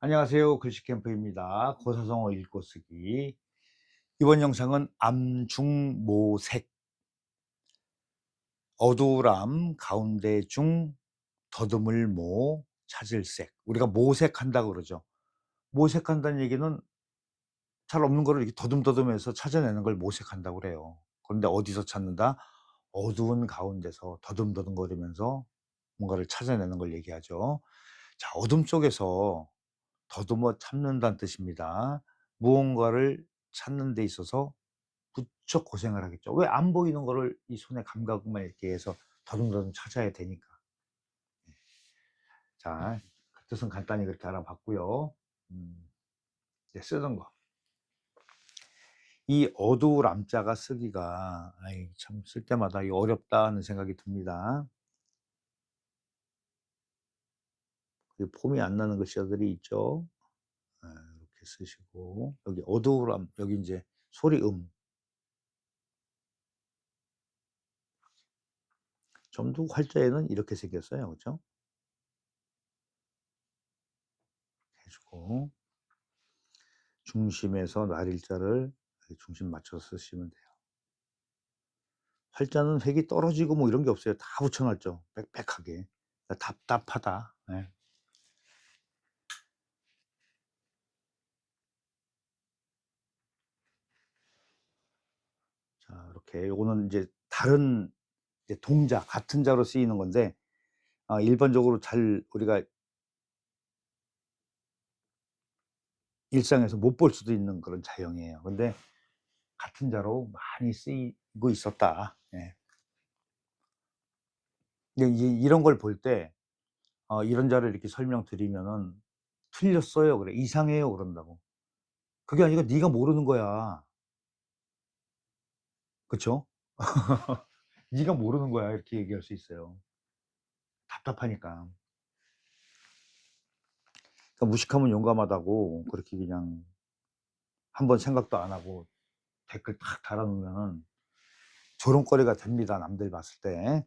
안녕하세요. 글씨캠프입니다. 고사성어 읽고 쓰기. 이번 영상은 암중모색. 어두람 가운데 중 더듬을 모 찾을 색. 우리가 모색한다 그러죠. 모색한다는 얘기는 잘 없는 거를 이렇게 더듬더듬해서 찾아내는 걸 모색한다고 그래요. 그런데 어디서 찾는다? 어두운 가운데서 더듬더듬거리면서 뭔가를 찾아내는 걸 얘기하죠. 자, 어둠 속에서 더듬어 참는다는 뜻입니다. 무언가를 찾는 데 있어서 무척 고생을 하겠죠. 왜 안 보이는 거를 이 손의 감각만 이렇게 해서 더듬더듬 찾아야 되니까. 예. 자, 그 뜻은 간단히 그렇게 알아봤고요. 음, 이제 쓰던 거. 이 어두울 암자가 쓰기가 참 쓸 때마다 이 어렵다 하는 생각이 듭니다. 그 폼이 안 나는 글씨들이 있죠. 아, 이렇게 쓰시고 여기 어두울함 여기 이제 소리 음 점두 활자에는 이렇게 생겼어요. 그렇죠? 해주고 중심에서 날일자를 중심 맞춰서 쓰시면 돼요. 활자는 색이 떨어지고 뭐 이런 게 없어요. 다 붙여놨죠. 빽빽하게. 답답하다. 네. 자, 이렇게 요거는 이제 다른 이제 동자 같은 자로 쓰이는 건데 아, 일반적으로 잘 우리가 일상에서 못 볼 수도 있는 그런 자형이에요. 근데 같은 자로 많이 쓰이고 있었다. 예. 이런 걸 볼때 어, 이런 자를 이렇게 설명드리면은 틀렸어요 그래 이상해요 그런다고 그게 아니라 네가 모르는 거야 그쵸? 네가 모르는 거야 이렇게 얘기할 수 있어요 답답하니까 그러니까 무식하면 용감하다고 그렇게 그냥 한번 생각도 안 하고 댓글 딱 달아놓으면 조롱거리가 됩니다 남들 봤을 때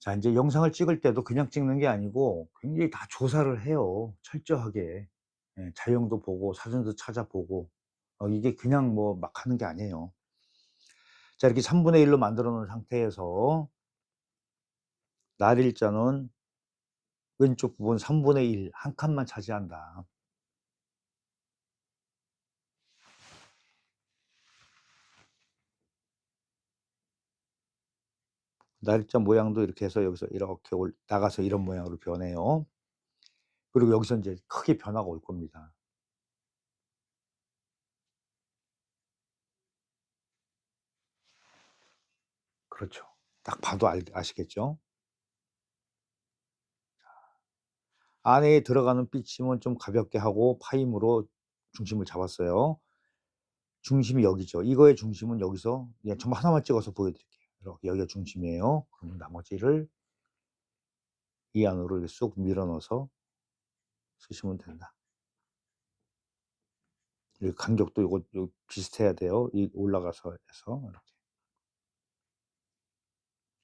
자, 이제 영상을 찍을 때도 그냥 찍는 게 아니고 굉장히 다 조사를 해요. 철저하게. 예, 자형도 보고 사진도 찾아보고 어, 이게 그냥 뭐 막 하는 게 아니에요. 자, 이렇게 3분의 1로 만들어 놓은 상태에서 날일자는 왼쪽 부분 3분의 1, 한 칸만 차지한다. 날짜 모양도 이렇게 해서 여기서 이렇게 올, 나가서 이런 모양으로 변해요. 그리고 여기서 이제 크게 변화가 올 겁니다. 그렇죠. 딱 봐도 알, 아시겠죠? 안에 들어가는 삐침은 좀 가볍게 하고 파임으로 중심을 잡았어요. 중심이 여기죠. 이거의 중심은 여기서 그냥 전부 하나만 찍어서 보여드릴게요. 이렇게 여기가 중심이에요. 그럼 나머지를 이 안으로 이렇게 쑥 밀어 넣어서 쓰시면 된다. 이 간격도 이거, 이거 비슷해야 돼요. 이 올라가서 해서 이렇게.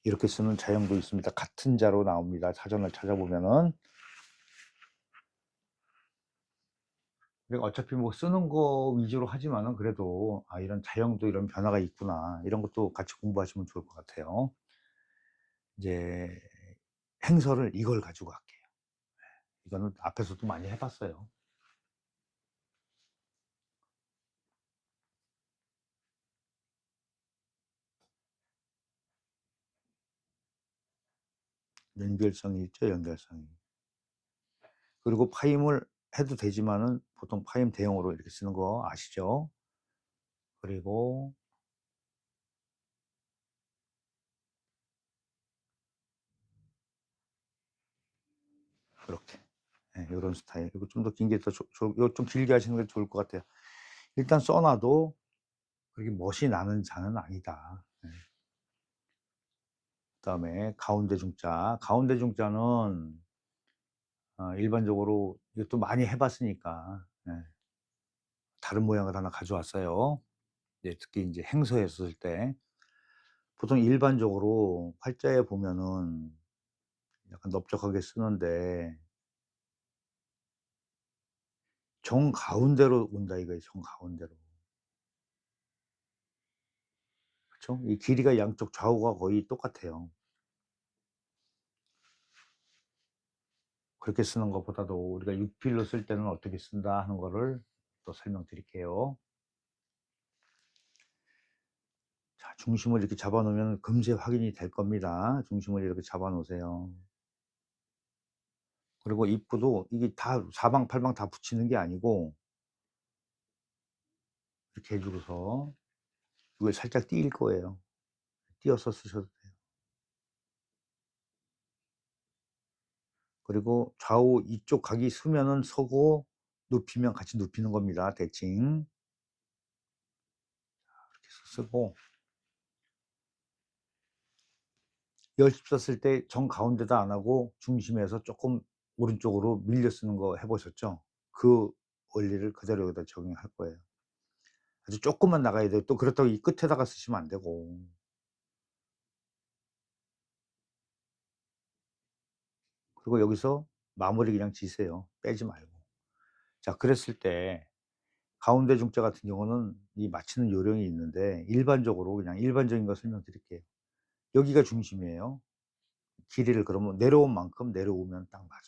이렇게 쓰는 자형도 있습니다. 같은 자로 나옵니다. 사전을 찾아보면은. 어차피 뭐 쓰는 거 위주로 하지만은 그래도 아 이런 자형도 이런 변화가 있구나. 이런 것도 같이 공부하시면 좋을 것 같아요. 이제 행설을 이걸 가지고 할게요. 네, 이거는 앞에서도 많이 해봤어요 연결성이 있죠 연결성이. 그리고 파임을 해도 되지만은 보통 파임 대용으로 이렇게 쓰는 거 아시죠? 그리고 이렇게. 네, 이런 스타일. 이거 좀 더 긴 게 더 좀 길게 하시는 게 좋을 것 같아요. 일단 써놔도 그렇게 멋이 나는 자는 아니다 다음에 가운데 중자 가운데 중자는 어, 일반적으로 이것도 많이 해봤으니까 예. 다른 모양을 하나 가져왔어요. 예, 특히 이제 행서에 쓸때 보통 일반적으로 활자에 보면은 약간 넓적하게 쓰는데 정 가운데로 온다 이거예요, 정 가운데로. 그쵸? 이 길이가 양쪽 좌우가 거의 똑같아요. 그렇게 쓰는 것보다도 우리가 육필로 쓸 때는 어떻게 쓴다 하는 거를 또 설명드릴게요. 자, 중심을 이렇게 잡아 놓으면 금세 확인이 될 겁니다. 중심을 이렇게 잡아 놓으세요. 그리고 입구도 이게 다 사방팔방 다 붙이는 게 아니고 이렇게 해 주고서 이걸 살짝 띄일 거예요. 띄어서 쓰셔도 돼요. 그리고 좌우 이쪽 각이 서면은 서고 눕히면 같이 눕히는 겁니다. 대칭. 이렇게 쓰고 열십 썼을 때 정 가운데다 안 하고 중심에서 조금 오른쪽으로 밀려 쓰는 거 해보셨죠? 그 원리를 그대로 여기다 적용할 거예요. 아주 조금만 나가야 돼요. 또 그렇다고 이 끝에다가 쓰시면 안 되고. 그리고 여기서 마무리 그냥 지세요. 빼지 말고. 자, 그랬을 때 가운데 중자 같은 경우는 이 맞추는 요령이 있는데 일반적으로 그냥 일반적인 거 설명드릴게요. 여기가 중심이에요. 길이를 그러면 내려온 만큼 내려오면 딱 맞아요.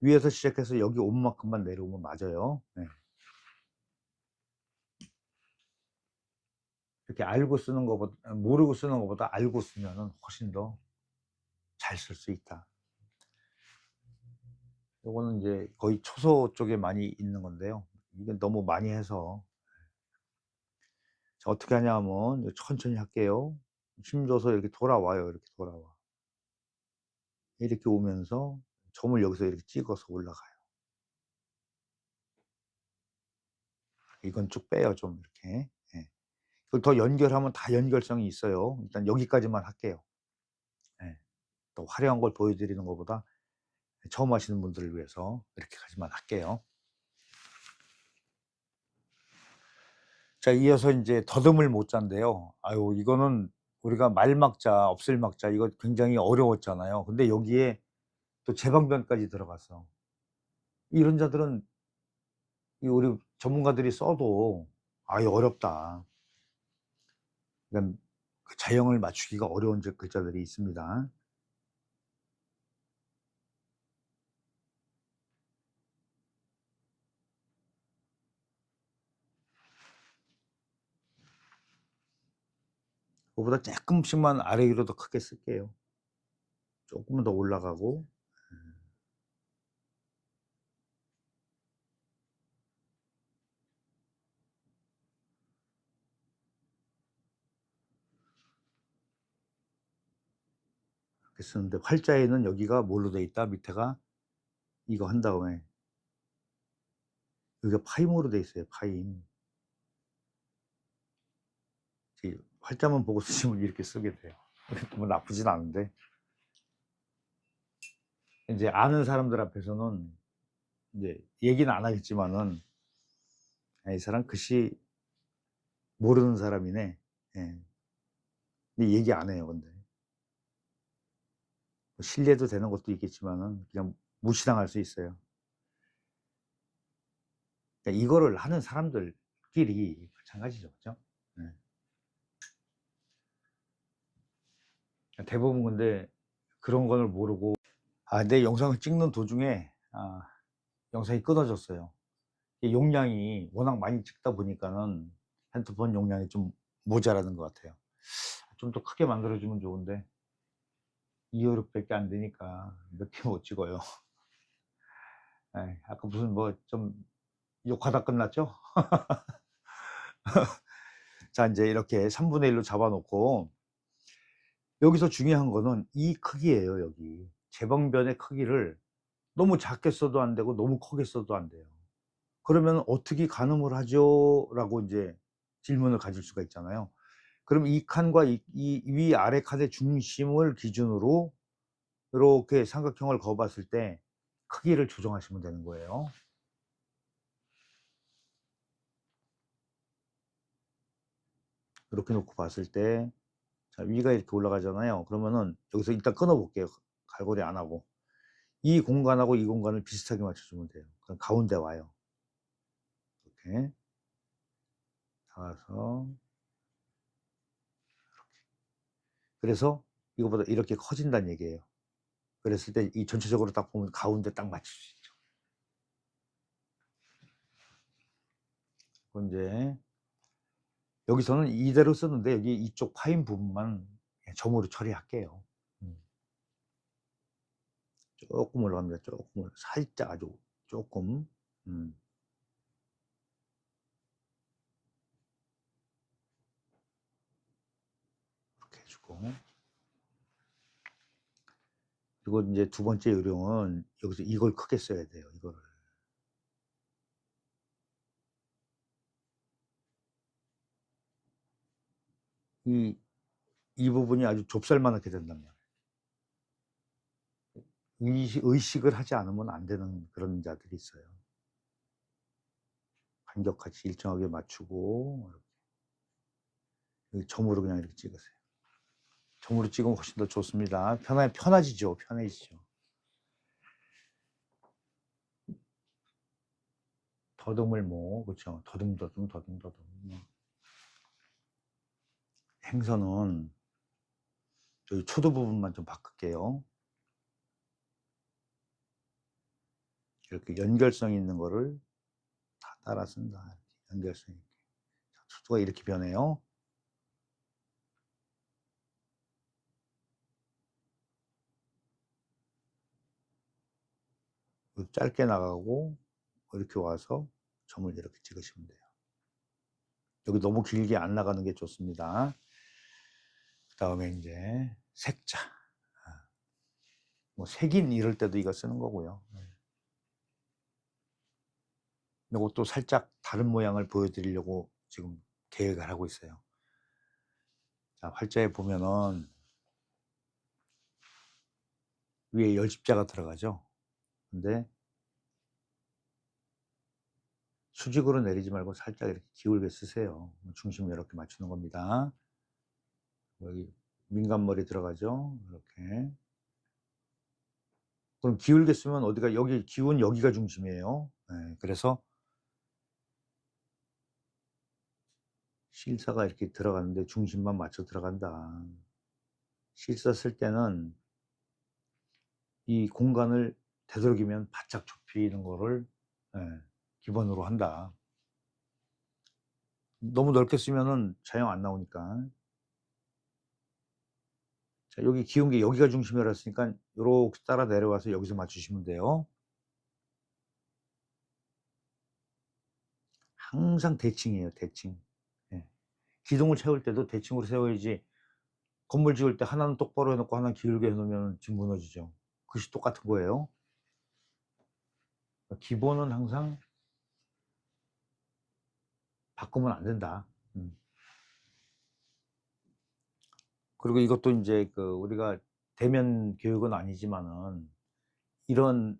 위에서 시작해서 여기 온 만큼만 내려오면 맞아요. 네. 이렇게 알고 쓰는 것보다 모르고 쓰는 것보다 알고 쓰면은 훨씬 더 잘 쓸 수 있다. 요거는 이제 거의 초소 쪽에 많이 있는 건데요. 이게 너무 많이 해서 자, 어떻게 하냐면 천천히 할게요. 힘줘서 이렇게 돌아와요. 이렇게 돌아와. 이렇게 오면서 점을 여기서 이렇게 찍어서 올라가요. 이건 쭉 빼요. 좀 이렇게. 예. 이걸 더 연결하면 다 연결성이 있어요. 일단 여기까지만 할게요. 예. 또 화려한 걸 보여드리는 것보다 처음 하시는 분들을 위해서 이렇게까지만 할게요. 자, 이어서 이제 더듬을 못 잔대요. 아유, 이거는 우리가 말막자, 없을막자 이거 굉장히 어려웠잖아요. 근데 여기에 또 재방변까지 들어갔어. 이런 자들은 이 우리 전문가들이 써도 아유 어렵다. 그러니까 그 자형을 맞추기가 어려운 글자들이 있습니다. 그보다 조금씩만 아래 위로 더 크게 쓸게요. 조금만 더 올라가고 쓰는데 활자에는 여기가 뭘로 돼 있다 밑에가 이거 한 다음에 여기가 파임으로 돼 있어요 파임 활자만 보고 쓰시면 이렇게 쓰게 돼요 뭐 나쁘진 않은데 이제 아는 사람들 앞에서는 이제 얘기는 안 하겠지만은 아, 이 사람 글씨 모르는 사람이네. 예. 근데 얘기 안 해요, 근데. 뭐 신뢰도 되는 것도 있겠지만은 그냥 무시당할 수 있어요. 그러니까 이거를 하는 사람들끼리 마찬가지죠, 그죠? 예. 대부분 근데 그런 거를 모르고 아, 내 영상을 찍는 도중에 아, 영상이 끊어졌어요. 용량이 워낙 많이 찍다 보니까는 핸드폰 용량이 좀 모자라는 것 같아요. 좀 더 크게 만들어주면 좋은데 256밖에 안 되니까 몇 개 못 찍어요. 에이, 아까 무슨 뭐 좀 욕하다 끝났죠? 자 이제 이렇게 3분의 1로 잡아놓고 여기서 중요한 거는 이 크기예요 여기 재방변의 크기를 너무 작게 써도 안 되고 너무 크게 써도 안 돼요. 그러면 어떻게 가늠을 하죠? 라고 이제 질문을 가질 수가 있잖아요. 그럼 이 칸과 이, 이 위 아래 칸의 중심을 기준으로 이렇게 삼각형을 그어봤을 때 크기를 조정하시면 되는 거예요. 이렇게 놓고 봤을 때 자, 위가 이렇게 올라가잖아요. 그러면은 여기서 일단 끊어 볼게요. 갈고리 안 하고 이 공간하고 이 공간을 비슷하게 맞춰주면 돼요. 그럼 가운데 와요. 이렇게 나와서 이렇게. 그래서 이거보다 이렇게 커진다는 얘기예요. 그랬을 때 이 전체적으로 딱 보면 가운데 딱 맞출 수 있죠. 이제 여기서는 이대로 쓰는데 여기 이쪽 파인 부분만 점으로 처리할게요. 음. 조금 올라갑니다. 조금 살짝 아주 조금. 음. 이렇게 해주고. 그리고 이제 두 번째 요령은 여기서 이걸 크게 써야 돼요. 이거를. 이, 이 부분이 아주 좁쌀만하게 된다면 의식, 의식을 하지 않으면 안 되는 그런 자들이 있어요. 간격같이 일정하게 맞추고 이렇게. 점으로 그냥 이렇게 찍으세요. 점으로 찍으면 훨씬 더 좋습니다. 편하, 편해지죠. 편해지죠. 더듬을 뭐, 그렇죠. 더듬더듬, 더듬더듬. 뭐. 행선은 저기 초도 부분만 좀 바꿀게요. 이렇게 연결성 있는 거를 다 따라 쓴다. 연결성 있게. 자, 초도가 이렇게 변해요. 짧게 나가고 이렇게 와서 점을 이렇게 찍으시면 돼요. 여기 너무 길게 안 나가는 게 좋습니다. 그 다음에 이제 색자. 아, 뭐 색인 이럴 때도 이거 쓰는 거고요. 이것도 살짝 다른 모양을 보여드리려고 지금 계획을 하고 있어요. 자, 활자에 보면은 위에 열십자가 들어가죠. 근데 수직으로 내리지 말고 살짝 이렇게 기울게 쓰세요. 중심 이렇게 맞추는 겁니다. 여기 민간머리 들어가죠. 이렇게. 그럼 기울게 쓰면 어디가 여기 기운 여기가 중심이에요. 네, 그래서 실사가 이렇게 들어가는데 중심만 맞춰 들어간다. 실사 쓸 때는 이 공간을 되도록이면 바짝 좁히는 거를 예, 기본으로 한다. 너무 넓게 쓰면은 자영 안 나오니까. 자, 여기 기운 게 여기가 중심이라 했으니까 이렇게 따라 내려와서 여기서 맞추시면 돼요. 항상 대칭이에요, 대칭. 예. 기둥을 채울 때도 대칭으로 세워야지 건물 지을 때 하나는 똑바로 해놓고 하나는 기울게 해놓으면 집 무너지죠. 그것이 똑같은 거예요. 기본은 항상 바꾸면 안 된다. 음. 그리고 이것도 이제 그 우리가 대면 교육은 아니지만은 이런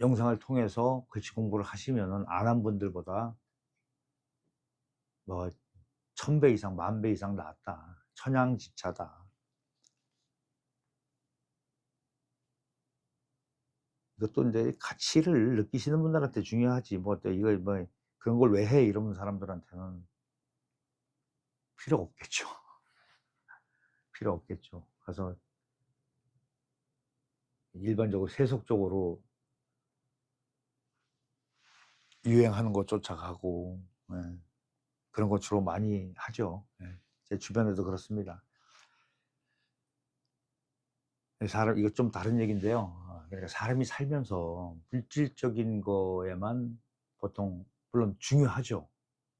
영상을 통해서 글씨 공부를 하시면은 안 한 분들보다 뭐 천 배 이상, 만 배 이상 낫다. 천양지차다. 이것도 이제 가치를 느끼시는 분들한테 중요하지. 뭐또 이걸 뭐 그런 걸 왜 해? 이러는 사람들한테는 필요 없겠죠. 필요 없겠죠. 가서 일반적으로 세속적으로 유행하는 거 쫓아가고 예. 그런 거 주로 많이 하죠. 예. 제 주변에도 그렇습니다. 사람 이거 좀 다른 얘기인데요. 어, 그러니까 사람이 살면서 물질적인 거에만 보통 물론 중요하죠.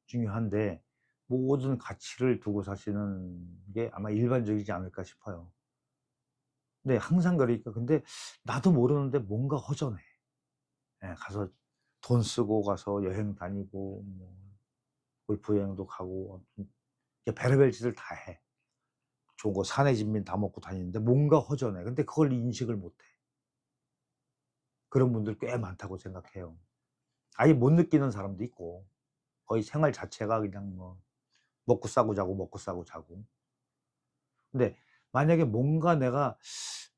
중요한데 모든 가치를 두고 사시는 게 아마 일반적이지 않을까 싶어요. 근데 항상 그러니까 근데 나도 모르는데 뭔가 허전해. 예, 가서 돈 쓰고 가서 여행 다니고 뭐 골프 여행도 가고 별의별 짓을 다 해. 좋은 거 산의 진민 다 먹고 다니는데 뭔가 허전해. 근데 그걸 인식을 못 해. 그런 분들 꽤 많다고 생각해요. 아예 못 느끼는 사람도 있고 거의 생활 자체가 그냥 뭐 먹고 싸고 자고 먹고 싸고 자고. 근데 만약에 뭔가 내가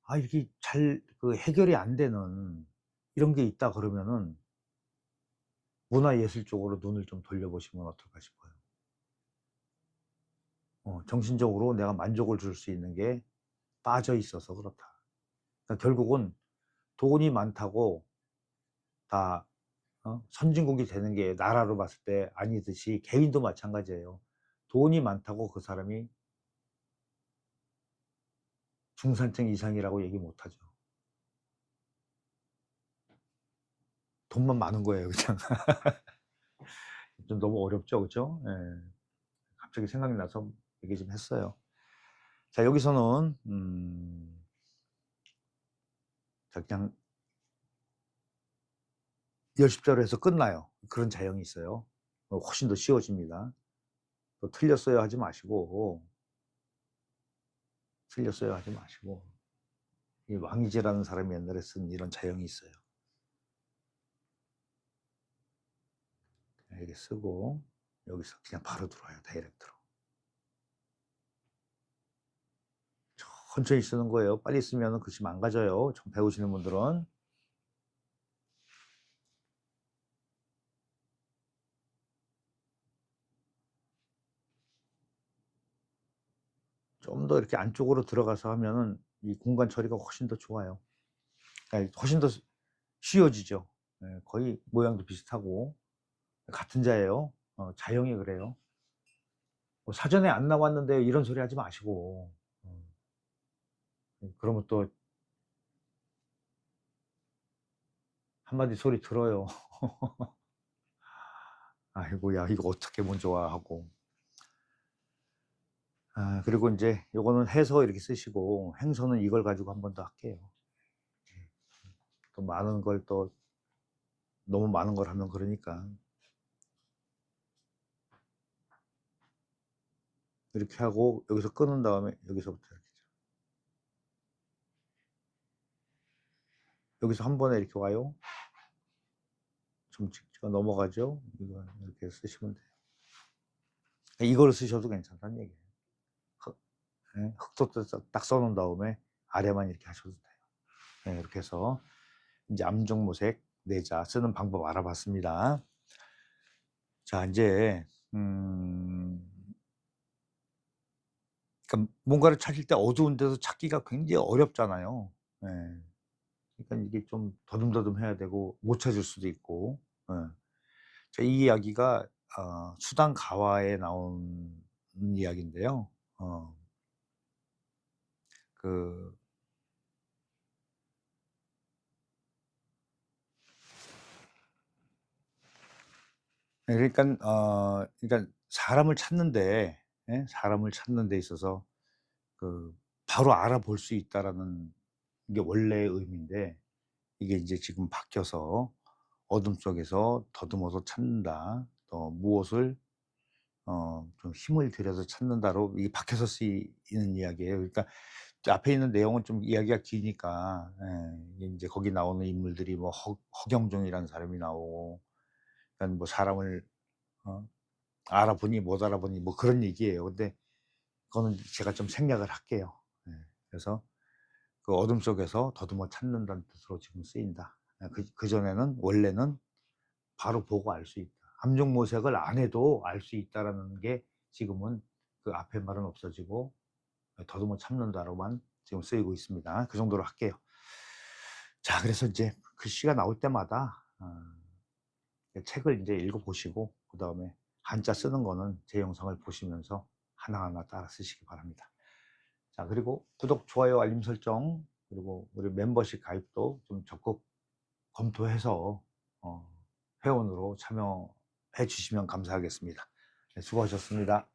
아 이렇게 잘 그 해결이 안 되는 이런 게 있다 그러면은 문화예술 쪽으로 눈을 좀 돌려보시면 어떨까 싶어요. 어 정신적으로 내가 만족을 줄 수 있는 게 빠져 있어서 그렇다. 그러니까 결국은 돈이 많다고 다 어 선진국이 되는 게 나라로 봤을 때 아니듯이 개인도 마찬가지예요. 돈이 많다고 그 사람이 중산층 이상이라고 얘기 못 하죠. 돈만 많은 거예요 그냥. 좀 너무 어렵죠. 그죠? 예. 갑자기 생각이 나서 얘기 좀 했어요. 자 여기서는 음 자 그냥 열십자로 해서 끝나요. 그런 자형이 있어요. 어 훨씬 더 쉬워집니다. 또 틀렸어요 하지 마시고 틀렸어요 하지 마시고 이 왕이지라는 사람이 옛날에 쓴 이런 자형이 있어요. 이렇게 쓰고 여기서 그냥 바로 들어와요 다이렉트로. 천천히 쓰는 거예요. 빨리 쓰면은 글씨 망가져요. 처음 배우시는 분들은. 좀 더 이렇게 안쪽으로 들어가서 하면은 이 공간 처리가 훨씬 더 좋아요. 훨씬 더 쉬워지죠. 예 거의 모양도 비슷하고 같은 자예요. 어 자형이 그래요. 뭐 "사전에 안 나왔는데요." 이런 소리 하지 마시고. 어. 음 그러면 또 한마디 소리 들어요. "아이고 야 이거 어떻게 하면 좋아." 하고. 아 그리고 인제 요거는 해서 이렇게 쓰시고 행서는 이걸 가지고 1번더 할게요. 음. 또 많은 걸 또 너무 많은 걸 하면 그러니까. 이렇게 하고 여기서 끊은 다음에 여기서부터 이렇게 죠. 여기서 1 번에 이렇게 와요. 좀 찍죠. 넘어가죠. 이거 이렇게 쓰시면 돼요. 이걸 쓰셔도 괜찮다는 얘기예요. 흑예 흑도도 딱 써 놓은 다음에 아래만 이렇게 하셔도 돼요. 예 이렇게 해서 인제 암중모색 내자 쓰는 방법 알아봤습니다. 자 인제 음 그러니까 뭔가를 찾을 때 어두운 데서 찾기가 굉장히 어렵잖아요. 예. 그러니까 이게 좀 더듬더듬 해야 되고 못 찾을 수도 있고. 예. 자 이 이야기가 어 수당 가와에 나온 이야기인데요. 어그예 그러니깐 어 그러니깐 사람을 찾는 데 예 사람을 찾는 데 있어서 그 '바로 알아볼 수 있다.'라는 게 원래의 의미인데 이게 인제 지금 바뀌어서 '어둠 속에서 더듬어서 찾는다. 또 무엇을 어 좀 힘을 들여서 찾는다.'로 이게 바뀌어서 쓰이는 이야기예요. 그러니까 저 앞에 있는 내용은 좀 이야기가 기니까 예 이게 인제 거기 나오는 인물들이 뭐 허 허경종이라는 사람이 나오고 그러니깐 뭐 사람을 어 알아보니 못 알아보니 뭐 그런 얘기예요. 근데 그거는 제가 좀 생략을 할게요. 예. 그래서 그 '어둠 속에서 더듬어 찾는다.'는 뜻으로 지금 쓰인다. 예그 그 전에는 원래는 '바로 보고 알 수 있다. 암중모색을 안 해도 알 수 있다.'라는 게 지금은 그 앞에 말은 없어지고 예 '더듬어 찾는다.'로만 지금 쓰이고 있습니다. 그 정도로 할게요. 자 그래서 인제 글씨가 나올 때마다 어그 책을 인제 읽어 보시고 그 다음에 한자 쓰는 거는 제 영상을 보시면서 하나하나 따라 쓰시기 바랍니다. 자 그리고 구독, 좋아요, 알림 설정 그리고 우리 멤버십 가입도 좀 적극 검토해서 어 회원으로 참여해 주시면 감사하겠습니다. 네 수고하셨습니다.